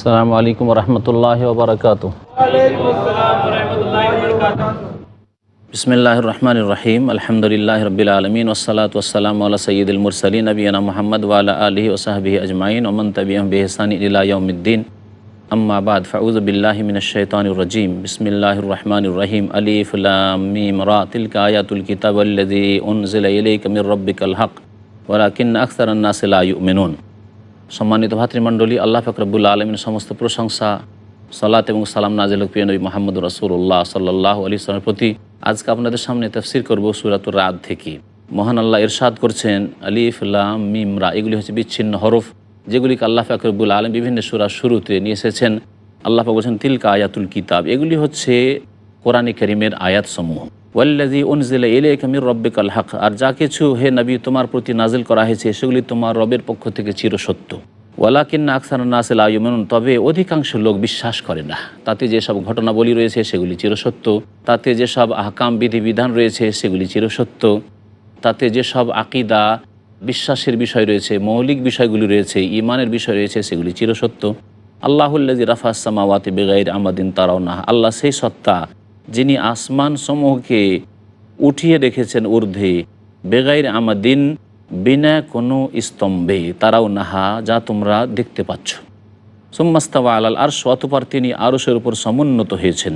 السلام علیکم ورحمة الله وبركاته. بسم الله الرحمن الرحيم. الحمد لله رب العالمين والصلاة والسلام على سيد المرسلين نبينا محمد وعلى آله وصحبه أجمعين ومن تبعهم بإحسان إلى يوم الدين. أما بعد فأعوذ بالله من الشيطان الرجيم. بسم الله الرحمن الرحيم. أليف لام میم را. تلك آيات الكتاب الذي أنزل إليك من ربك الحق ولكن أكثر الناس لا يؤمنون. সম্মানিত ভাতৃমণ্ডলী, আল্লাহ ফকরবুল্লা আলমিন সমস্ত প্রশংসা, সালাত এবং সালাম নাজিল প্রিয় নবী মোহাম্মদ রসুল্লাহ সাল্লাহ আলী সালামের প্রতি। আজকে আপনাদের সামনে তফসির করব সুরাতুর রাত থেকে। মহান আল্লাহ ইরশাদ করছেন আলিফুল্লাহ মিমরা এগুলি হচ্ছে বিচ্ছিন্ন হরফ, যেগুলিকে আল্লাহ ফাকরবুল আলম বিভিন্ন সুরা শুরুতে নিয়ে এসেছেন। আল্লাহ বলছেন, তিলকা আয়াতুল কিতাব, এগুলি হচ্ছে কোরআনে করিমের আয়াত সমূহ ওয়াল্লাজি উনজিলা ইলাইকা মির রব্বিকাল হক। আর যা কিছু হে নবী, তোমার প্রতি নাজিল করা হয়েছে, সেগুলি তোমার রবের পক্ষ থেকে চিরসত্য। ওয়ালাকিন্না আকসার নাসিল আয়ুমেনুন তবে অধিকাংশ লোক বিশ্বাস করে না। তাতে যেসব ঘটনাবলী রয়েছে, সেগুলি চিরসত্য। তাতে যেসব আহকাম বিধিবিধান রয়েছে, সেগুলি চিরসত্য। তাতে যেসব আকিদা, বিশ্বাসের বিষয় রয়েছে, মৌলিক বিষয়গুলি রয়েছে ইমানের বিষয় রয়েছে, সেগুলি চিরসত্য। আল্লাহুল্লাজি রাফাসামাওয়াতি বেগাইর আমাদিন তারাও না আল্লাহ সেই সত্তা যিনি আসমান সমূহকে উঠিয়ে রেখেছেন ঊর্ধ্বে, বেগাইর আমাদিন বিনা কোনো স্তম্ভে, তারাও নাহা যা তোমরা দেখতে পাচ্ছ। সুম্মাস্তাওয়া আলাল আর অতপর তিনি আরসের উপর সমুন্নত হয়েছেন।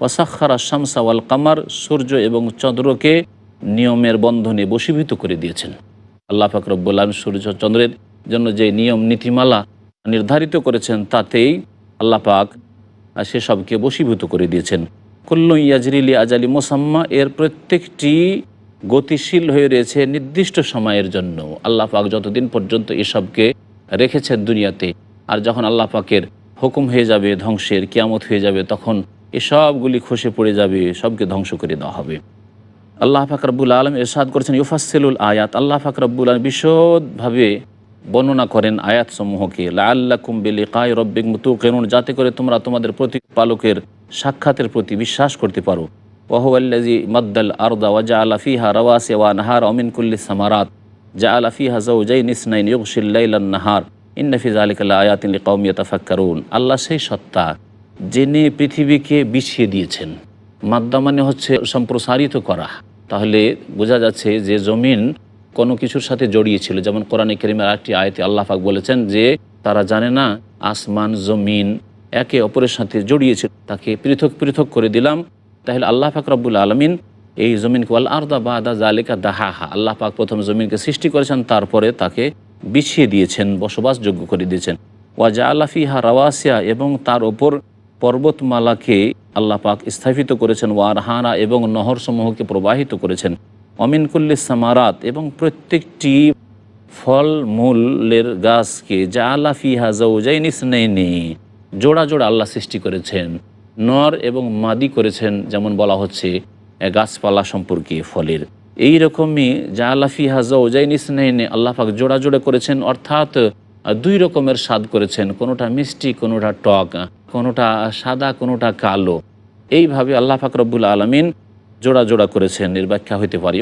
ওয়াসাক্ষারা শামসাওয়াল কামার, সূর্য এবং চন্দ্রকে নিয়মের বন্ধনে বশীভূত করে দিয়েছেন। আল্লাহ ফাকরবুল্লাহ সূর্য চন্দ্রের জন্য যে নিয়ম, নীতিমালা নির্ধারিত করেছেন, তাতেই আল্লাহ পাক সেসবকে বশীভূত করে দিয়েছেন। কুল্লু ইয়াজরিলি আজালি মোসাম্মা, এর প্রত্যেকটি গতিশীল হয়ে রয়েছে নির্দিষ্ট সময়ের জন্য। আল্লাহ পাক যতদিন পর্যন্ত এসবকে রেখেছেন দুনিয়াতে, আর যখন আল্লাহ পাকের হুকুম হয়ে যাবে, ধ্বংসের কিয়ামত হয়ে যাবে, তখন এসবগুলি খসে পড়ে যাবে, সবকে ধ্বংস করে দেওয়া হবে। আল্লাহ ফাকরাবুল আলম এরশাদ করেছেন ইউফাসিলুল আয়াত। আল্লাহ ফাকরাবুল আলম বিশদভাবে বর্ণনা করেন আয়াত সমূহকে লাল্লা কুম্বিলি কায় রব্বিক মুতু কেনুন যাতে করে তোমরা তোমাদের প্রতিপালকের সাক্ষাতের প্রতি বিশ্বাস করতে পারো। ওয়াহুয়াল্লাজি মদ্দাল আরদা ওয়াজা আলাফিহা রওয়াসে ওয়া নাহার অমিন কুল্লি সামারাত। জা আলাফিহা জৌজাই নিসনাইন ইউকশিল্লাইলান নাহার। ইন্নফিজ আলিকাল্লা আয়াতিন কৌমিয়া তাফাক্কারুন আল্লাহ সেই সত্তা যিনি পৃথিবীকে বিছিয়ে দিয়েছেন। মাদ্দা মানে হচ্ছে সম্প্রসারিত করা। তাহলে বোঝা যাচ্ছে যে জমিন কোনো কিছুর সাথে জড়িয়েছিল যেমন কোরআনে কেরিমের একটি আয়তে আল্লাহ পাক বলেছেন যে, তারা জানে না, আসমান, জমিন একে অপরের সাথে জড়িয়েছিল তাকে পৃথক পৃথক করে দিলাম। তাহলে আল্লাহ পাক রব্বুল আলমিন এই জমিনকে ওয়াল আরদা বা আদা জালিকা দাহাহা। আল্লাহ পাক প্রথম জমিনকে সৃষ্টি করেছেন, তারপরে তাকে বিছিয়ে দিয়েছেন, বসবাসযোগ্য করে দিয়েছেন। ওয়াজা আল্লাফিহা রাওয়াসিয়া এবং তার ওপর পর্বতমালাকে আল্লাহ পাক স্থাপিত করেছেন। ওয়ারহানা এবং নহরসমূহকে প্রবাহিত করেছেন। অমিনকুল্লি সামারাত এবং প্রত্যেকটি ফল মূলের গাছকে যা আল্লাহ ফিহা জৌজাইন ইসনাইনি, জোড়া জোড়া আল্লাহ সৃষ্টি করেছেন, নর এবং মাদি করেছেন, যেমন বলা হচ্ছে গাছপালা সম্পর্কে ফলের। এই রকমই যা আল্লাহ ফিহা জৌজাইন ইসনাইনে আল্লাহ পাক জোড়া জোড়া করেছেন, অর্থাৎ দুই রকমের স্বাদ করেছেন, কোনোটা মিষ্টি, কোনোটা টক, কোনোটা সাদা, কোনোটা কালো। এইভাবে আল্লাহ ফাকরবুল আলমিন জোড়া জোড়া করেছেন, এর ব্যাখ্যা হইতে পারে।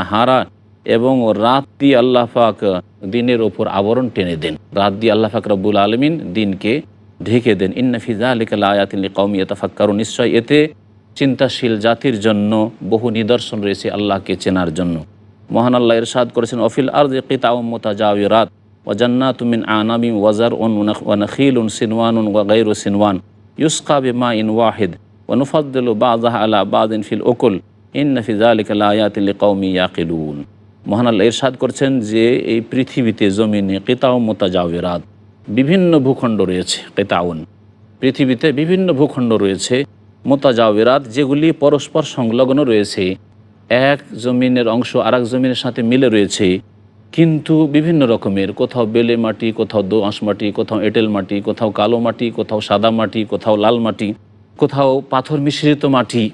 নাহারা এবং রাত দিয়ে আল্লাহ পাক দিনের ওপর আবরণ টেনে দেন। রাত দিয়ে আল্লাহ ফাকরবুল আলমিন দিনকে ঢেকে দেন। ইন্নাফিজা আলিকাল আয়াতিল্লি কৌমিয়া নিশ্চয় এতে চিন্তাশীল জাতির জন্য বহু নিদর্শন রয়েছে আল্লাহকে চেনার জন্য। মহান আল্লাহ ইরশাদ করেছেন, অফিল আর যে কিতা কিতাউমতা জাওয়িরাত ওয়াজান্নাত মিন আনামি ওয়াজার উন ওয়ানখিল উন সিনওয়ান উন ওয়াগাইর সিনওয়ান। ইউসকা বিমা ইন ওয়াহিদ। ওয়ানুফাদ্দুল বাজাহ আলা বাদিন ফিল ওকুল ইন্নফিজা আলিকাল কৌমি ইয়াকিলুন মহান আল্লাহ ইরশাদ করছেন যে এই পৃথিবীতে জমিনে কেতাও মোতাজাওয়েরাত, বিভিন্ন ভূখণ্ড রয়েছে, কেতাউন। পৃথিবীতে বিভিন্ন ভূখণ্ড রয়েছে, মোতাজাওয়েরাত, যেগুলি পরস্পর সংলগ্ন রয়েছে। এক জমিনের অংশ আর জমিনের সাথে মিলে রয়েছে, কিন্তু বিভিন্ন রকমের, কোথাও বেলে মাটি, কোথাও দোআঁশ মাটি, কোথাও এঁটেল মাটি, কোথাও কালো মাটি, কোথাও সাদা মাটি, কোথাও লাল মাটি কোথাও পাথর মিশ্রিত মাটি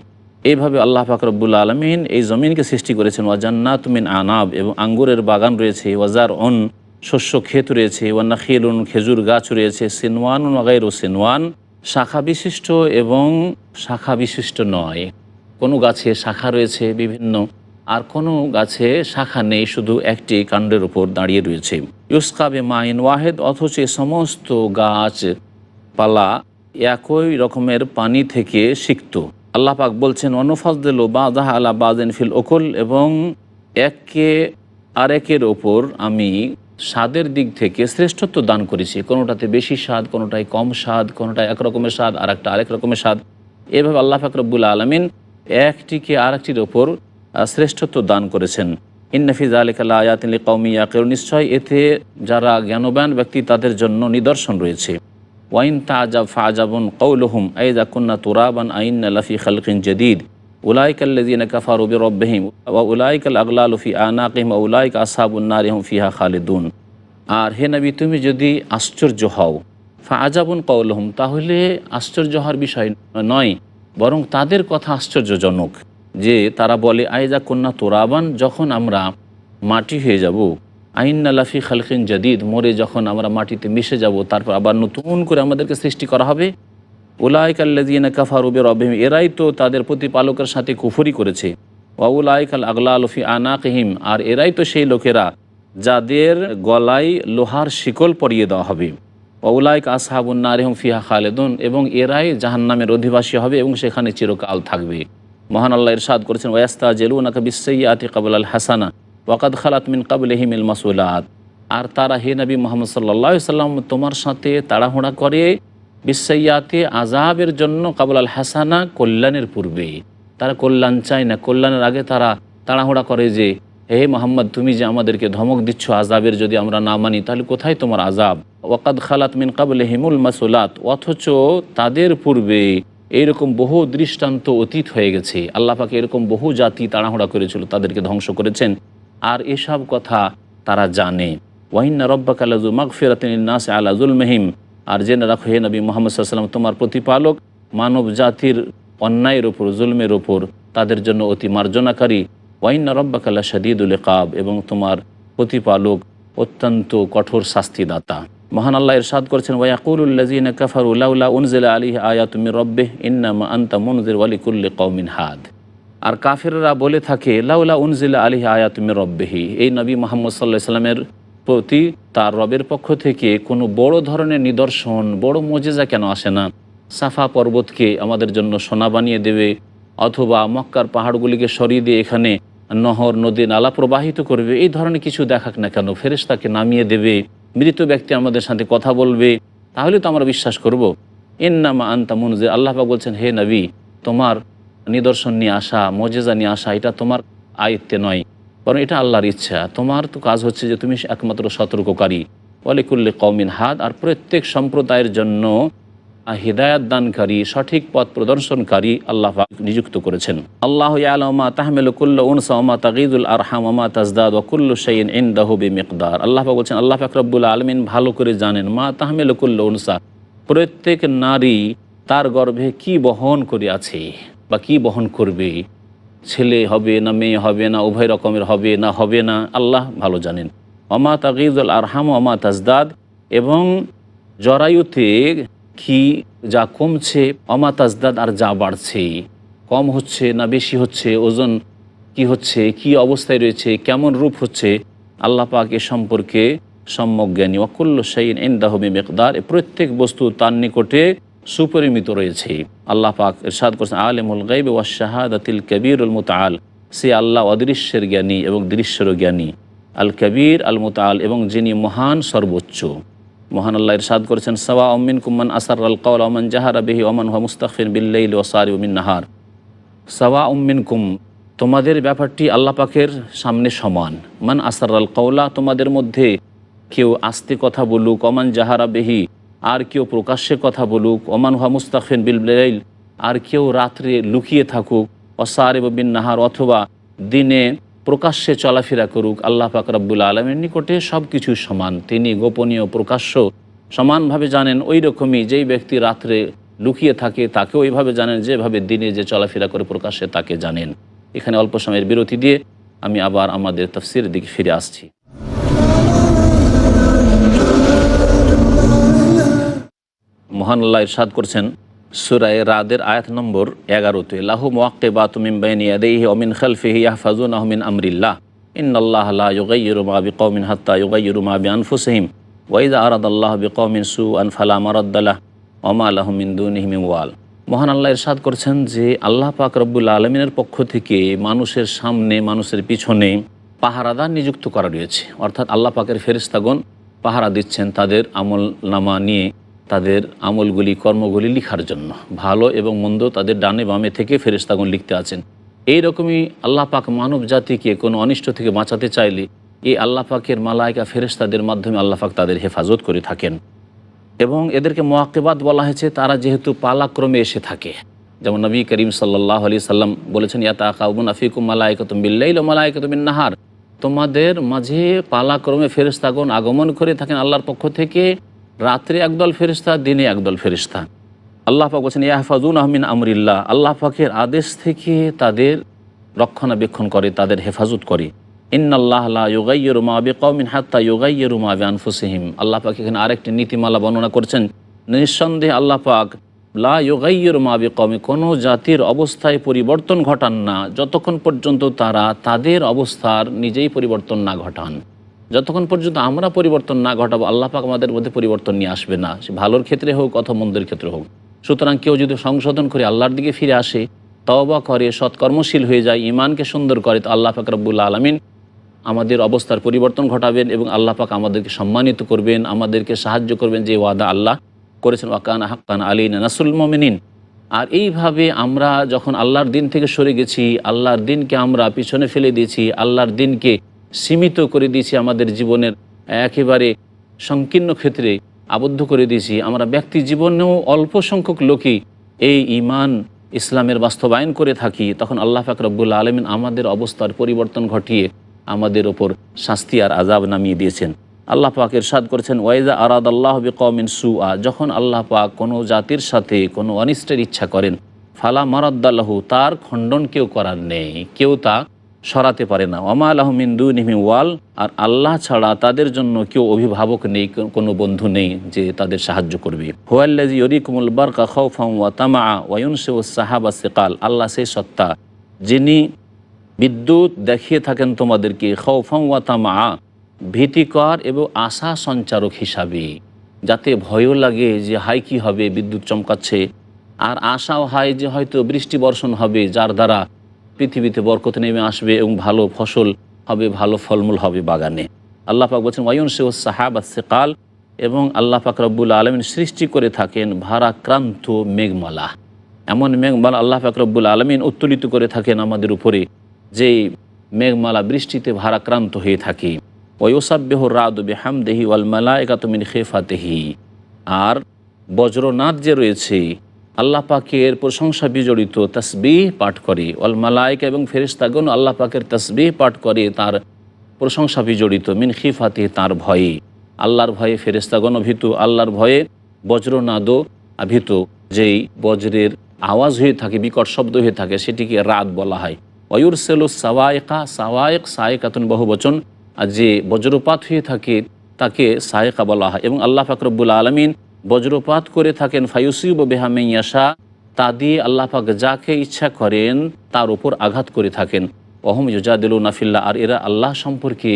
এইভাবে আল্লাহ ফাকরবুল আলমিন এই জমিনকে সৃষ্টি করেছেন। ওয়াজান্নাত মিন আনাব এবং আঙ্গুরের বাগান রয়েছে ওয়াজার অন শস্য ক্ষেত রয়েছে ওয়ান্না খিলুন খেজুর গাছ রয়েছে সিনওয়ান ওয়াগাইর সিনওয়ান। শাখা বিশিষ্ট এবং শাখা বিশিষ্ট নয়। কোনো গাছে শাখা রয়েছে, বিভিন্ন। আর কোনো গাছে শাখা নেই, শুধু একটি কাণ্ডের উপর দাঁড়িয়ে রয়েছে। ইউসকাবে মাইন ওয়াহেদ, অথচ সমস্ত গাছ পালা একই রকমের পানি থেকে শিখত আল্লাহ পাক বলছেন অনুফাজদিল বাজাহ আলা বাজেন ফিল ওকল এবং এককে আরেকের ওপর আমি স্বাদের দিক থেকে শ্রেষ্ঠত্ব দান করেছি। কোনোটাতে বেশি স্বাদ, কোনোটায় কম স্বাদ, কোনোটায় এক রকমের স্বাদ আর একটা আরেক রকমের স্বাদ। এভাবে আল্লাহ ফাকরবুল আলমিন একটিকে আরেকটির ওপর শ্রেষ্ঠত্ব দান করেছেন। ইন্নফিজ আলিকাল্লা আয়াতিল কৌমি আকের নিশ্চয় এতে যারা জ্ঞানবান ব্যক্তি তাদের জন্য নিদর্শন রয়েছে। ওয়াইন তাজাব ফাজাবুন কৌলহুম আইজা কুন্না তুরাবান আইন লাফি খালকিন জদিদ। উলাইকাল্লাযীনা কাফারু বিরাব্বিহিম, ওয়া উলাইকাল আগলালু ফি আনাকিহিম, ওয়া উলাইকা আসহাবুন নারি হুম ফিহা খালিদুন। আর হে নবী, তুমি যদি আশ্চর্য হও, ফাজাবুন কৌলহুম তাহলে আশ্চর্য হওয়ার বিষয় নয়, বরং তাদের কথা আশ্চর্যজনক, যে তারা বলে আইজা কন্যা তোরাবান, যখন আমরা মাটি হয়ে যাব আইন্না লাফি খালকিন জাদিদ, মরে যখন আমরা মাটিতে মিশে যাব, তারপর আবার নতুন করে আমাদেরকে সৃষ্টি করা হবে। উলাইকাল্লাদিনা কাফার উবের অবহিম এরাই তো তাদের প্রতিপালকের সাথে কুফরি করেছে। ওয়াউলাইকাল আগলা আলফি আনাকহিম, আর এরাই তো সেই লোকেরা যাদের গলায় লোহার শিকল পরিয়ে দেওয়া হবে। ওউলাইক আসহাবুন্না রেহম ফিহা খালেদুন, এবং এরাই জাহান্নামের অধিবাসী হবে এবং সেখানে চিরকাল থাকবে। মহান আল্লাহ ইরশাদ করেছেন ওয়াস্তা জেলুনাকা বিসৈয়াতি কাবুল আল হাসানা। ওয়াকাদ খালাত মিন কাবুল হিমিল মাসুলাত আর তারা হে নবী মোহাম্মদ সাল্লা সাল্লাম, তোমার সাথে তাড়াহুড়া করে বিসৈয়াতে আজাবের জন্য কাবুল আল হাসানা কল্যাণের পূর্বে। তারা কল্যাণ চায় না, কল্যাণের আগে তারা তাড়াহুড়া করে যে, হে মোহাম্মদ, তুমি যে আমাদেরকে ধমক দিচ্ছ আজাবের যদি আমরা না মানি, তাহলে কোথায় তোমার আজাব ওয়াকাদ খালাত মিন কাবুল হিমুল মাসুলাত অথচ তাদের পূর্বে এইরকম বহু দৃষ্টান্ত অতীত হয়ে গেছে। আল্লাহ পাকে এরকম বহু জাতি তাড়াহুড়া করেছিল, তাদেরকে ধ্বংস করেছেন। আর এসব কথা তারা জানে। ওয়াহিন্না রব্বাক আল্লাজু মাগফিরাতিন নাস আলাজুল মহিম আর জেনে রাখো, হে নবী মোহাম্মদ সাল্লাম তোমার প্রতিপালক মানব জাতির অন্যায়ের ওপর জুলমের ওপর তাদের জন্য অতি মার্জনাকারী। ওয়াইন্না রব্বাকাল্লা শাদিদুল কাব এবং তোমার প্রতিপালক অত্যন্ত কঠোর শাস্তিদাতা। মহান আল্লাহ ইরশাদ করেছেন ওয়াকুলুল্লাজিন কাফার উল্লাউল্লাহ উনজিল আলী আয়াতুমি রব্বে ইন্নামা আন্তা মুনজির ওয়ালিকুল্লি কৌমিন হাদ। আর কাফেররা বলে থাকে, লাউলা উনজিল আলী আয়াতুমি রব্বেহি। এই নবী মোহাম্মদ সাল্লাহ সাল্লামের প্রতি তার রবের পক্ষ থেকে কোনো বড় ধরনের নিদর্শন, বড় মজেজা কেন আসে না? সাফা পর্বতকে আমাদের জন্য সোনা বানিয়ে দেবে, অথবা মক্কার পাহাড়গুলিকে সরিয়ে দিয়ে এখানে নহর, নদী, নালা প্রবাহিত করবে, এই ধরনের কিছু দেখাক না কেন? ফেরেস তাকে নামিয়ে দেবে, মৃত ব্যক্তি আমাদের সাথে কথা বলবে, তাহলে তো আমরা বিশ্বাস করব। এন্নামা আন্তা মনুজে আল্লাহ পাক বলছেন, হে নবী, তোমার নিদর্শন নিয়ে আসা, মজেজা নিয়ে আসা, এটা তোমার আয়ত্তে নয়। বরং এটা আল্লাহর ইচ্ছা। তোমার তো কাজ হচ্ছে যে তুমি একমাত্র সতর্ককারী। ওয়ালিকুল্লি কৌমিন হাত আর প্রত্যেক সম্প্রদায়ের জন্য হৃদায়ত দানকারী, সঠিক পথ প্রদর্শনকারী আল্লাহ নিযুক্ত করেছেন। আল্লাহ আলমা তাহমেলকুল্ল তাকিদুল আরহাম ওমা তাজদাদ ওকুল্লু শাইন ইন্দাহু মিকদার আল্লাহ বলছেন, আল্লাহ ফাকরাবুল আলমিন ভালো করে জানেন, মা তাহমেলকুল্ল প্রত্যেক নারী তার গর্ভে কি বহন করে আছে? বা কি বহন করবে? ছেলে হবে না, মেয়ে হবে না, উভয় রকমের হবে না হবে না, আল্লাহ ভালো জানেন। অমা তাকিদুল আরহাম অমা তাজদাদ এবং জরায়ুতে কি যা কমছে অমা তাজদাদ আর যা বাড়ছে, কম হচ্ছে না বেশি হচ্ছে, ওজন কি হচ্ছে, কি অবস্থায় রয়েছে, কেমন রূপ হচ্ছে, আল্লাহ পাক এ সম্পর্কে সম্যক জ্ঞানী। অকুল্ল সাইন এন্দাহমি মেকদার প্রত্যেক বস্তু তার নিকটে সুপরিমিত রয়েছে। আল্লাহ পাক এরশাদ করছেন, আলেমুল গাইব ওয়াশাহাদাতিল কবিরুল মুতাল সে আল্লাহ অদৃশ্যের জ্ঞানী এবং দৃশ্যের জ্ঞানী। আল কবির, আল মুতাল এবং যিনি মহান সর্বোচ্চ। মহান আল্লাহ ইরশাদ করেছেন সওয়া অমিন কুম্মান আসার আল কৌল অমান জাহারা বেহি ওমান হা মুস্তাফির বিল্লাইল ওসারি উমিন নাহার। সওয়া উম্মিন কুম তোমাদের ব্যাপারটি আল্লাহ পাকের সামনে সমান। মান আসার আল কৌলা তোমাদের মধ্যে কেউ আস্তে কথা বলুক অমান জাহারা বেহি আর কেউ প্রকাশ্যে কথা বলুক, ওমান হা মুস্তাফিন বিল আর কেউ রাত্রে লুকিয়ে থাকুক অসার বিন নাহার অথবা দিনে প্রকাশ্যে চলাফেরা করুক, আল্লাহ পাক রব্বুল আলমের নিকটে সব কিছু সমান। তিনি গোপনীয়, প্রকাশ্য, সমানভাবে জানেন ওই রকমই যেই ব্যক্তি রাত্রে লুকিয়ে থাকে তাকে ওইভাবে জানেন, যেভাবে দিনে যে চলাফেরা করে প্রকাশ্যে তাকে জানেন। এখানে অল্প সময়ের বিরতি দিয়ে আমি আবার আমাদের তফসির দিকে ফিরে আসছি। মহান আল্লাহ ইরশাদ করছেন, সুরায় রাদের আয়াত নম্বর এগারোতে, লাহু মোয়াক্কে বা তুমিন বাইনি আদেহি অমিন খালফিহি ইয়াহফাজুন আহমিন আমরিল্লাহ। ইন্নআল্লাহ লা ইউগাইয়িরু মা বিকওমিন হাত্তা ইউগাইয়িরু মা বিআনফুসিহিম। ওয়াইদা আরাদ আল্লাহ বিকওমিন সু আন ফালা মারাদ্দালাহ ওমা আলহমিন্দুনিহিমি ওয়াল। মহান আল্লাহ ইরশাদ করছেন যে, আল্লাহ পাক রব্বুল আলমিনের পক্ষ থেকে মানুষের সামনে, মানুষের পিছনে পাহারাদার নিযুক্ত করা রয়েছে। অর্থাৎ আল্লাহ পাকের ফেরিস্তাগণ পাহারা দিচ্ছেন তাদের আমল নামা নিয়ে। তাদের আমলগুলি, কর্মগুলি লিখার জন্য। ভালো এবং মন্দ তাদের ডানে বামে থেকে ফেরিস্তাগণ লিখতে আছেন। এই রকমই আল্লাহ পাক মানব জাতিকে কোনো অনিষ্ট থেকে বাঁচাতে চাইলে এই আল্লাহ পাকের মালায়কা ফেরেস্তাদের মাধ্যমে আল্লাহ পাক তাদের হেফাজত করে থাকেন। এবং এদেরকে মোয়াক্কেবাদ বলা হয়েছে, তারা যেহেতু পালাক্রমে এসে থাকে। যেমন নবী করিম সাল্লাহ আলি সাল্লাম বলেছেন ইয়াতা কাউবুন আফিকুম মালায়কতুম বিল্লাইল মালায়কতুম নাহার তোমাদের মাঝে পালাক্রমে ফেরিস্তাগণ আগমন করে থাকেন আল্লাহর পক্ষ থেকে। রাত্রে একদল ফেরিস্তা দিনে একদল ফেরিস্তা আল্লাহ পাক বলছেন ইয়াহফাজুন আহমিন আমরিল্লাহ। আল্লাহ পাকের আদেশ থেকে তাদের রক্ষণাবেক্ষণ করে, তাদের হেফাজত করে। ইন্নাল্লাহ লা ইউগাইয়িরু মা বিকওমিন হাত্তা ইউগাইয়িরু মা বিআনফুসিহিম। আল্লাহ পাক এখানে আরেকটি নীতিমালা বর্ণনা করছেন। নিঃসন্দেহে আল্লাহ পাক লা ইউগাইয়িরু মা বিকওমি, কোনো জাতির অবস্থায় পরিবর্তন ঘটান না। যতক্ষণ পর্যন্ত তারা তাদের অবস্থার নিজেই পরিবর্তন না ঘটান। যতক্ষণ পর্যন্ত আমরা পরিবর্তন না ঘটাবো, আল্লাহ পাক আমাদের মধ্যে পরিবর্তন নিয়ে আসবে না। সে ভালোর ক্ষেত্রে হোক অথবা মন্দের ক্ষেত্রে হোক। সুতরাং কেউ যদি সংশোধন করে আল্লাহর দিকে ফিরে আসে, তওবা করে, সৎকর্মশীল হয়ে যায় ইমানকে সুন্দর করে, তো আল্লাহ পাক রব্বুল আলমিন আমাদের অবস্থার পরিবর্তন ঘটাবেন এবং আল্লাহ পাক আমাদেরকে সম্মানিত করবেন, আমাদেরকে সাহায্য করবেন যে ওয়াদা আল্লাহ করেছেন। ওয়াকান হাক্কান আলী নাসুল মমিনিন। আর এইভাবে আমরা যখন আল্লাহর দিন থেকে সরে গেছি, আল্লাহর দিনকে আমরা পিছনে ফেলে দিয়েছি, আল্লাহর দিনকে সীমিত করে দিয়েছি আমাদের জীবনের একেবারে সংকীর্ণ ক্ষেত্রে আবদ্ধ করে দিয়েছি। আমরা ব্যক্তি জীবনেও অল্প সংখ্যক লোকই এই ইমান ইসলামের বাস্তবায়ন করে থাকি। তখন আল্লাহ ফাক রব্বুল্লা আলমিন আমাদের অবস্থার পরিবর্তন ঘটিয়ে আমাদের ওপর শাস্তি আর আজাব নামিয়ে দিয়েছেন। আল্লাহ পাক ইরশাদ করেছেন ওয়াইজা আরাদ আল্লাহ বিকমিন সুআ যখন আল্লাহ পাক কোনো জাতির সাথে কোনো অনিষ্টের ইচ্ছা করেন, ফালা মারাদ্দাল্লাহু তার খণ্ডন কেউ করার নেই। কেউ তা সরাতে পারে না। ওমা আলহমিন্দু নিমি ওয়াল, আর আল্লাহ ছাড়া তাদের জন্য কেউ অভিভাবক নেই কোনো বন্ধু নেই যে তাদের সাহায্য করবে। হুয়াল্লাজি ইরিকুমুল বারকা খৌফাম ওয়া তামা ওয়ুনসে ও সাহাবা সেকাল, আল্লাহ সেই সত্তা যিনি বিদ্যুৎ দেখিয়ে থাকেন তোমাদেরকে খৌফাম ওয়া তামা ভীতিকর এবং আশা সঞ্চারক হিসাবে। যাতে ভয়ও লাগে যে হাই কি হবে, বিদ্যুৎ চমকাচ্ছে, আর আশাও হয় যে হয়তো বৃষ্টি বর্ষণ হবে, যার দ্বারা পৃথিবীতে বরকত নেমে আসবে এবং ভালো ফসল হবে, ভালো ফলমূল হবে বাগানে। আল্লাহ পাক বলছেন ওয়ুন সে সাহাবা সেকাল এবং আল্লাহ পাক রব্বুল আলমিন সৃষ্টি করে থাকেন ভারাক্রান্ত মেঘমালা। এমন মেঘমালা আল্লাহ পাক রব্বুল আলমিন উত্তোলিত করে থাকেন আমাদের উপরে, যেই মেঘমালা বৃষ্টিতে ভারাক্রান্ত হয়ে থাকে। ওয়ুসাব্বেহ রাদ বেহামদেহি ওয়াল মালা একাতমিন খেফাতেহি। আর বজ্রনাথ যে রয়েছে আল্লাহ পাকের প্রশংসা বিজড়িত তসবিহ পাঠ করে। অল মালায়ক এবং ফেরিস্তাগণ আল্লাহ পাকের তসবিহ পাঠ করে, তার প্রশংসা বিজড়িত। মিন খিফাতে তার ভয়ে। আল্লাহর ভয়ে ফেরিস্তাগণ ভীত আল্লাহর ভয়ে বজ্রনাদও ভীত যেই বজ্রের আওয়াজ হয়ে থাকে, বিকট শব্দ হয়ে থাকে, সেটিকে রাত বলা হয়। অয়ুর সেলু সাওয়ায়কা, সাওয়ায়ক সায়কাতুন বহু বচন আর যে বজ্রপাত হয়ে থাকে, তাকে সায়কা বলা হয়। এবং আল্লাহ ফাকরবুল আলমিন বজ্রপাত করে থাকেন, ফায়ুসিব বেহামেয়াশা তা দিয়ে আল্লাহ পাক যাকে ইচ্ছা করেন তার উপর আঘাত করে থাকেন। অহম ইজাদিল নাফিল্লা আর, এরা আল্লাহ সম্পর্কে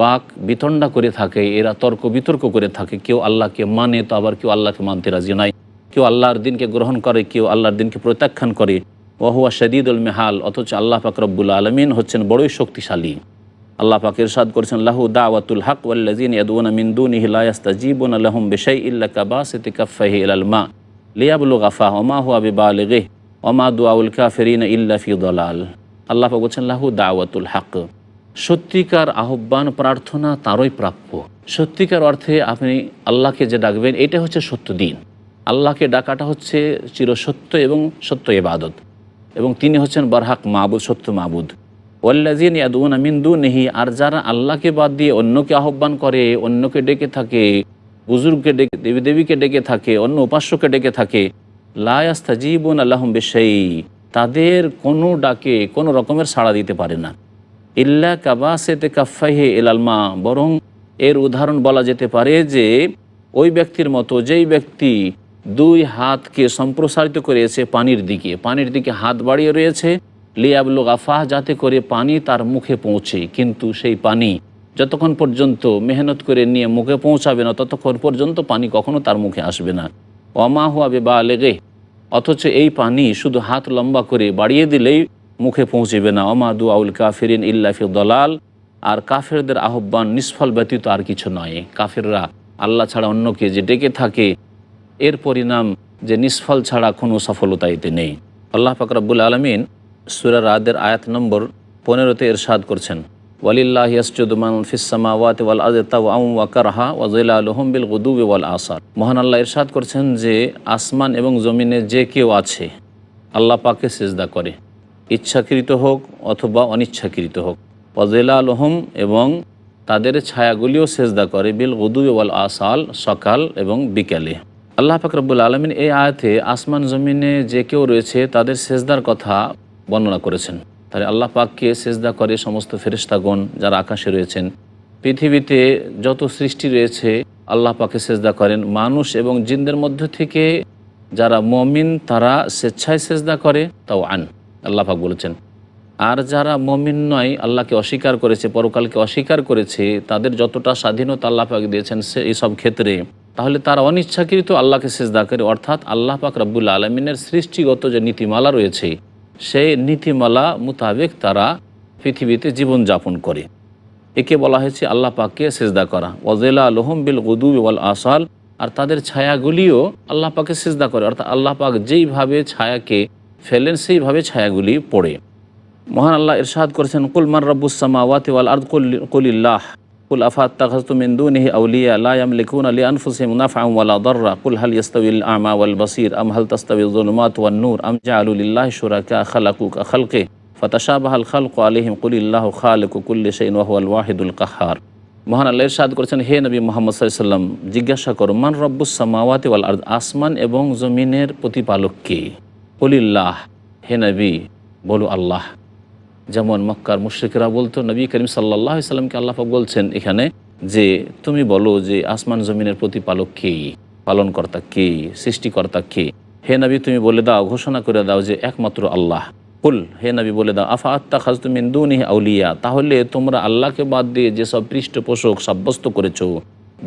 বাক বিতণ্ডা করে থাকে, এরা তর্ক বিতর্ক করে থাকে। কেউ আল্লাহকে মানে তো আবার কেউ আল্লাহকে মানতে রাজি নাই কেউ আল্লাহর দিনকে গ্রহণ করে, কেউ আল্লাহর দিনকে প্রত্যাখ্যান করে। ওহুয়া শদীদুল মেহাল, অথচ আল্লাহ পাক রব্বুল আলমিন হচ্ছেন বড়ই শক্তিশালী। আল্লাহ পাক ইরশাদ করেছেন, লাহু দাওয়াতুল হক ওয়াল্লাযিন ইয়াদউনা মিন দুনিহি লা ইয়াস্তাজিবুনা লাহুম বিশাইইন কাবাসিতি কাফফাইহি ইলাল মা লিয়াবলুগা ফাহুমা হুয়া বিবালিগিহি ওমা দুআউল কাফিরিনা ইল্লা ফি দালাল। আল্লাহ পাক বলছেন, লাহু দাওয়াতুল হক, সত্যিকার আহ্বান, প্রার্থনা তারই প্রাপ্য। সত্যিকার অর্থে আপনি আল্লাহকে যে ডাকবেন এটা হচ্ছে সত্য দিন। আল্লাহকে ডাকাটা হচ্ছে চিরসত্য এবং সত্য ইবাদত। এবং তিনি হচ্ছেন বারহাক মাহবুদ সত্য মাহবুদ ওয়াল্লাজিন ইয়াদুনা মিন্দু নেহি আর যারা আল্লাহকে বাদ দিয়ে অন্যকে আহ্বান করে, অন্যকে ডেকে থাকে, বুজুর্গকে ডেকে দেবী দেবীকে ডেকে থাকে, অন্য উপাস্যকে ডেকে থাকে লায়াস্তা জীবন আল্লাহম বেশাই, তাদের কোনো ডাকে, কোনো রকমের সাড়া দিতে পারে না। ইল্লা কাবাসেতে কাফাহে এলালমা বরং এর উদাহরণ বলা যেতে পারে যে, ওই ব্যক্তির মতো যেই ব্যক্তি দুই হাতকে সম্প্রসারিত করেছে পানির দিকে পানির দিকে হাত বাড়িয়ে রয়েছে লিয়াবলু গাফাহ যাতে করে পানি তার মুখে পৌঁছে, কিন্তু সেই পানি যতক্ষণ পর্যন্ত মেহনত করে নিয়ে মুখে পৌঁছাবে না, ততক্ষণ পর্যন্ত পানি কখনো তার মুখে আসবে না। অমা হুয়া বেবা লেগে অথচ এই পানি শুধু হাত লম্বা করে বাড়িয়ে দিলেই মুখে পৌঁছবে না। অমা দু আউল কাফিরিন ইল্লাফি দলাল, আর কাফেরদের আহ্বান নিষ্ফল ব্যতীত আর কিছু নয়। কাফেররা আল্লাহ ছাড়া অন্যকে যে ডেকে থাকে, এর পরিণাম যে নিষ্ফল ছাড়া কোনো সফলতা এতে নেই। আল্লাহ ফাকরাবুল আলমিন সুরা রাদের আয়াত নম্বর পনেরোতে এরশাদ করছেন, ওয়ালিল্লাহ ইয়াসজুদমান ফিসামাওয়াত ওয়াল আজতাউ ওয়া কারহা ওয়া জিলালুহুম বিল গুদুবি ওয়াল আসার। আল্লাহ ইরশাদ করছেন যে, আসমান এবং জমিনে যে কেউ আছে, আল্লাহ পাকে সেজদা করে। ইচ্ছাকৃত হোক অথবা অনিচ্ছাকৃত হোক। আলহম এবং তাদের ছায়াগুলিও সেজদা করে বিল ওয়াল আসাল সকাল এবং বিকালে। আল্লাহ ফাকরাবুল আলমিন এই আয়াতে আসমান জমিনে যে কেউ রয়েছে, তাদের সেজদার কথা বর্ণনা করেছেন। তাহলে আল্লাহ পাককে সেজদা করে সমস্ত ফেরিস্তাগণ যারা আকাশে রয়েছেন, পৃথিবীতে যত সৃষ্টি রয়েছে, আল্লাহ পাকে সেজদা করেন। মানুষ এবং জিনদের মধ্য থেকে যারা মমিন, তারা স্বেচ্ছায় সেজদা করে তাও আন আল্লাহ পাক বলেছেন। আর যারা মমিন নয়, আল্লাহকে অস্বীকার করেছে, পরকালকে অস্বীকার করেছে, তাদের যতটা স্বাধীনতা আল্লাহ পাক দিয়েছেন সে এইসব ক্ষেত্রে, তাহলে তারা অনিচ্ছাকৃত আল্লাহকে সেজদা করে। অর্থাৎ আল্লাহ পাক রব্বুল আলমিনের সৃষ্টিগত যে নীতিমালা রয়েছে সেই নীতিমালা মোতাবেক তারা পৃথিবীতে জীবনযাপন করে। একে বলা হয়েছে আল্লাহ পাককে সেজদা করা। ওয়াজেলা আলহম বিল গুদু ওয়াল আসাল, আর তাদের ছায়াগুলিও আল্লাহ পাকে সেজদা করে। অর্থাৎ আল্লাহ পাক যেইভাবে ছায়াকে ফেলেন, সেইভাবে ছায়াগুলি পড়ে। মহান আল্লাহ ইরশাদ করেছেন, কুল মার রব্বুসামাওয়াতি ওয়াল আর্দ কুলিল্লাহ। কুল আফাত তাখাজতু মিন দুনিহি আউলিয়া লা ইয়ামলিকুনা লিআনফুসিহিম নাফআন ওয়ালা দাররা কুল হাল ইয়াস্তাবিল আমা ওয়াল বাসীর আম হাল তাস্তাবিল যুলুমাত ওয়ান নূর আম জাআলু লিল্লাহি শুরাকা খালাকু কা খালকি ফাতাশাবাহাল খালকু আলাইহিম কুলিল্লাহু খালিকু কুল্লি শাইইন ওয়া হুয়াল ওয়াহিদুল কাহ্হার মহান আল্লাহ ইরশাদ করেছেন, হে নবী মোহাম্মদ সাল্লাম জিজ্ঞাসা করো, মান রব্বুস সামাওয়াতি ওয়াল আরদ, আসমান এবং জমিনের প্রতিপালক কে? কুলিল্লাহ, হে নবী, বলো আল্লাহ। যেমন মক্কার মুশ্রিকরা বলতো, নবী করিম সাল্লাহ সাল্লামকে আল্লাহাক বলছেন এখানে যে, তুমি বলো যে, আসমান জমিনের প্রতিপালক কে? পালনকর্তা কে? সৃষ্টিকর্তা কে? হে নবী, তুমি বলে দাও, ঘোষণা করে দাও যে একমাত্র আল্লাহ। কুল, হে নবী, বলে দাও, আফা আত্মা খাজ তুমি আউলিয়া? তাহলে তোমরা আল্লাহকে বাদ দিয়ে যেসব পৃষ্ঠপোষক সাব্যস্ত করেছ,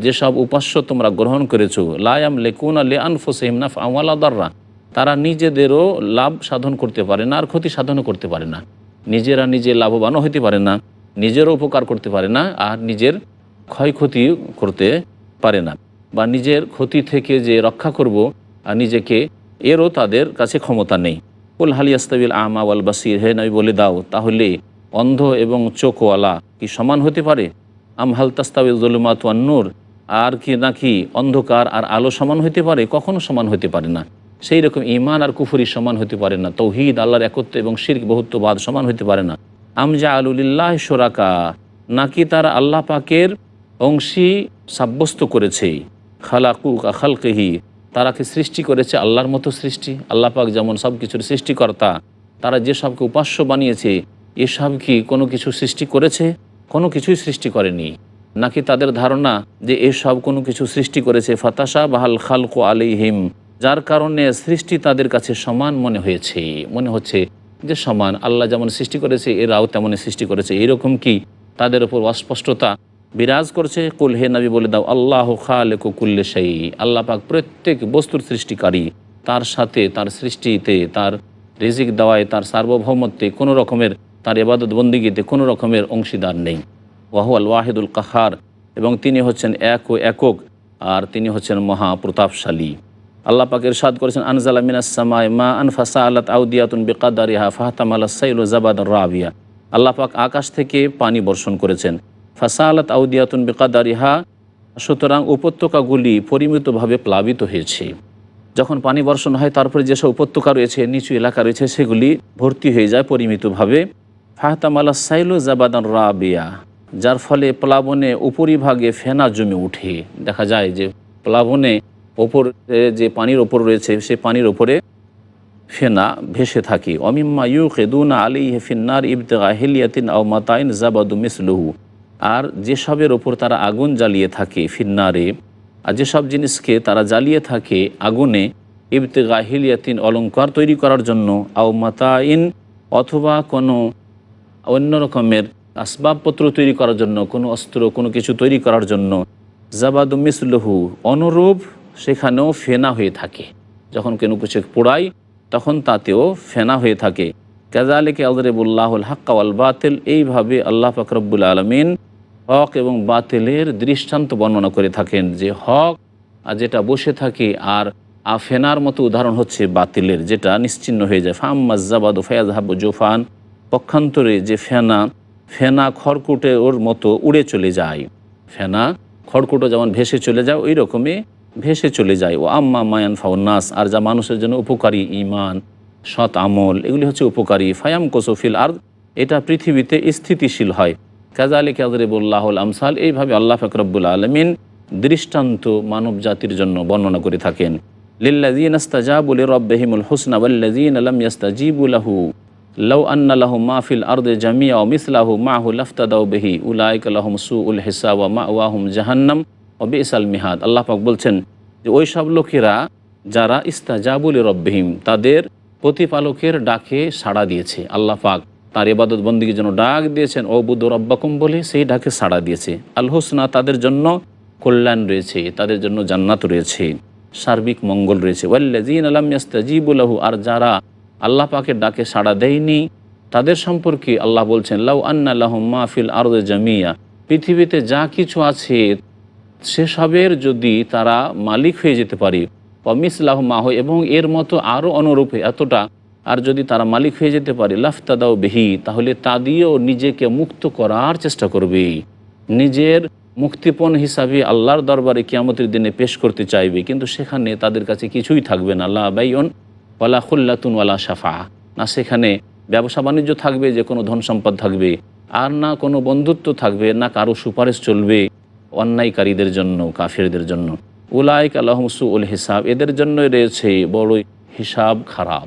যেসব উপাস্য তোমরা গ্রহণ করেছ লায়াম লেকুন আলে আনফুসহিম নাফ আমালা দাররা, তারা নিজেদেরও লাভ সাধন করতে পারে না আর ক্ষতি সাধনও করতে পারে না। নিজেরা নিজে লাভবানও হতে পারে না, নিজেরও উপকার করতে পারে না, আর নিজের ক্ষয়ক্ষতি করতে পারে না। বা নিজের ক্ষতি থেকে যে রক্ষা করব, আর নিজেকে এরও তাদের কাছে ক্ষমতা নেই। কুল হালিয়াস্তাবিল আমা ওয়াল বাসির, হে নবী বলে দাও, তাহলে অন্ধ এবং চোখওয়ালা কি সমান হতে পারে? আম হাল তাস্তাবিল জলুমাত নূর আর কি নাকি অন্ধকার আর আলো সমান হতে পারে? কখনো সমান হতে পারে না। সেই রকম ইমান আর কুফুরি সমান হতে পারে না। তৌহিদ, আল্লাহর একত্র এবং শির্ক বহুত্ববাদ সমান হতে পারে না। আমজা আলুলিল্লাহ সোরাকা নাকি তারা আল্লাহ পাকের অংশী সাব্যস্ত করেছে। খালাকুক খালকেহি, তারা কি সৃষ্টি করেছে? আল্লাহর মতো সৃষ্টি। আল্লাহ পাক যেমন সব কিছুর সৃষ্টিকর্তা, তারা যেসবকে উপাস্য বানিয়েছে এসব কি কোনো কিছু সৃষ্টি করেছে? কোনো কিছুই সৃষ্টি করেনি। নাকি তাদের ধারণা যে এসব কোনো কিছু সৃষ্টি করেছে? ফাতাসা বাহাল খালকু আলিহিম যার কারণে সৃষ্টি তাদের কাছে সমান মনে হয়েছে। মনে হচ্ছে যে সমান। আল্লাহ যেমন সৃষ্টি করেছে, এরাও তেমনই সৃষ্টি করেছে। এরকম কি? তাদের ওপর অস্পষ্টতা বিরাজ করছে? কুল হে নবী বলে দাও, আল্লাহ খালেক কুল্লে সেই আল্লাহ পাক প্রত্যেক বস্তুর সৃষ্টিকারী। তার সাথে, তার সৃষ্টিতে, তার রিজিক দেওয়ায়, তার সার্বভৌমত্বে কোনো রকমের, তার এবাদত বন্দিগিতে কোনো রকমের অংশীদার নেই। ওয়াহু আল ওয়াহিদুল কাহার। এবং তিনি হচ্ছেন এক ও একক, আর তিনি হচ্ছেন মহাপ্রতাপশালী। আল্লাহ পাক ইরশাদ করেছেন, আনজালা মিনাস সামায় মা আনফাসা আল্লাত আউদিয়াতুন বেকাদারিহা ফাহতাম আল্লাহ সাইল জাবাদ রাবিয়া। আল্লাহ পাক আকাশ থেকে পানি বর্ষণ করেছেন। ফাসা আল্লাত আউদিয়াতুন বেকাদারিহা, সুতরাং উপত্যকাগুলি পরিমিতভাবে প্লাবিত হয়েছে। যখন পানি বর্ষণ হয়, তারপরে যেসব উপত্যকা রয়েছে, নিচু এলাকা রয়েছে, সেগুলি ভর্তি হয়ে যায় পরিমিতভাবে। ফাহতাম আল্লাহ সাইল জাবাদান রাবিয়া, যার ফলে প্লাবনে উপরিভাগে ফেনা জমে উঠে। দেখা যায় যে প্লাবনে ওপরে যে পানির ওপর রয়েছে সে পানির ওপরে ফেনা ভেসে থাকে। অমিম্মা ইউ খেদুনা আলী হেফিন্নার ইবতগা হেলিয়াতিন আও মাতাইন জাবাদু মিসলুহু। আর যেসবের ওপর তারা আগুন জ্বালিয়ে থাকে ফিন্নারে, আর যেসব জিনিসকে তারা জ্বালিয়ে থাকে আগুনে, ইবতেগা হিলিয়াতিন অলঙ্কার তৈরি করার জন্য, আও মাতাইন অথবা কোনো অন্য রকমের আসবাবপত্র তৈরি করার জন্য, কোনো অস্ত্র, কোনো কিছু তৈরি করার জন্য, জাবাদু মিসলুহু অনুরূপ সেখানেও ফেনা হয়ে থাকে। যখন কোনো কিছু পোড়াই, তখন তাতেও ফেনা হয়ে থাকে। কাজালিকে আজরেবুল্লাহুল হাক্কাওয়াল বাতিল, এইভাবে আল্লাহ ফাকরবুল আলমিন হক এবং বাতিলের দৃষ্টান্ত বর্ণনা করে থাকেন যে হক আর যেটা বসে থাকে আর আ ফেনার মতো উদাহরণ হচ্ছে বাতিলের, যেটা নিশ্চিন্ন হয়ে যায়। ফাম মাজজাবাদ ফয়াজ হাবু জোফান, পক্ষান্তরে যে ফেনা ফেনা খড়কুটে ওর মতো উড়ে চলে যায়। ফেনা খড়কুটো যেমন ভেসে চলে যায়, ওই রকমই ভেসে চলে যায়। ও আম্মা মায়ান ফাউন্নাস আর যা মানুষের জন্য উপকারী ইমান সৎ আমল, এগুলি হচ্ছে উপকারী। ফায়াম কোসফিল আর এটা পৃথিবীতে স্থিতিশীল হয়। কাজা আলী কাজরিবুল্লাহুল আমসাল, এইভাবে আল্লাহ ফকরবুল আলমিন দৃষ্টান্ত মানব জাতির জন্য বর্ণনা করে থাকেন। লিল্লাজিন আস্তাজাবুল রব্বাহিমুল হুসনা ওয়াল্লাজিন আলম ইয়াস্তাজিবুলাহু লাউ আন্না লাহু মাহফিল আর্দে জামিয়া মিসলাহু, মাহু লাফতাদাউ বেহি, উলাইক লাহুম সু উল হিসাব মা ওয়াহুম জাহান্নাম। ও বেসাল মিহাদ। আল্লাহ পাক বলছেন যে, ওই সব লোকেরা যারা ইস্তাজাবুল রব্বাহিম তাদের প্রতিপালকের ডাকে সাড়া দিয়েছে। আল্লাহ পাক তার এবাদত বন্দীকে জন্য ডাক দিয়েছেন ও বুদ্ধ রব্বাকুম বলে সেই ডাকে সাড়া দিয়েছে। আল হোসনা তাদের জন্য কল্যাণ রয়েছে, তাদের জন্য জান্নাত রয়েছে, সার্বিক মঙ্গল রয়েছে। ওয়াল্লাজিন আলাম ইয়াস্তাজিবুলাহু আর যারা আল্লাহ পাকের ডাকে সাড়া দেয়নি, তাদের সম্পর্কে আল্লাহ বলছেন, লাউ আন্না লাহম মাহফিল আরদে জামিয়া পৃথিবীতে যা কিছু আছে সেসবের যদি তারা মালিক হয়ে যেতে পারে। অমিসলাহ মাহ এবং এর মতো আরও অনুরূপে এতটা, আর যদি তারা মালিক হয়ে যেতে পারে লাফতাদাও বেহি, তাহলে তা দিয়েও নিজেকে মুক্ত করার চেষ্টা করবে। নিজের মুক্তিপণ হিসাবে আল্লাহর দরবারে কিয়ামতের দিনে পেশ করতে চাইবে, কিন্তু সেখানে তাদের কাছে কিছুই থাকবে না। আল্লাহ বাইন ওয়ালা খুল্লাতুন ওয়ালা সাফা না সেখানে ব্যবসা বাণিজ্য থাকবে, যে কোনো ধন সম্পদ থাকবে, আর না কোনো বন্ধুত্ব থাকবে, না কারও সুপারিশ চলবে। অন্যায়কারীদের জন্য, কাফিরদের জন্য। উলাইক আল্লাহমসু উল হিসাব, এদের জন্য রয়েছে বড় হিসাব খারাপ।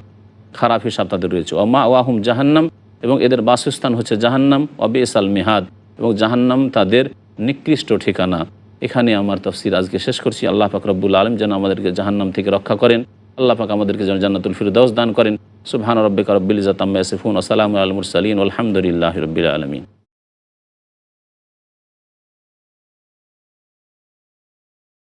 খারাপ হিসাব তাদের রয়েছে। অমা ওয়াহুম জাহান্নাম, এবং এদের বাসস্থান হচ্ছে জাহান্নাম অবেস আল মেহাদ, এবং জাহান্নাম তাদের নিকৃষ্ট ঠিকানা। এখানে আমার তফসির আজকে শেষ করছি। আল্লাহ পাক রব্বুল আলম যেন আমাদেরকে জাহান্নাম থেকে রক্ষা করেন। আল্লাহ পাক আমাদেরকে যেন জান্নাতুল ফিরদাউস দান করেন। সুবহান রব্বিকা রব্বিল ইজাত আম্মা ইয়াসিফুন, ওয়া সালামু আলাল মুরসালিন আলহামদুলিল্লাহি রাব্বিল আলামিন।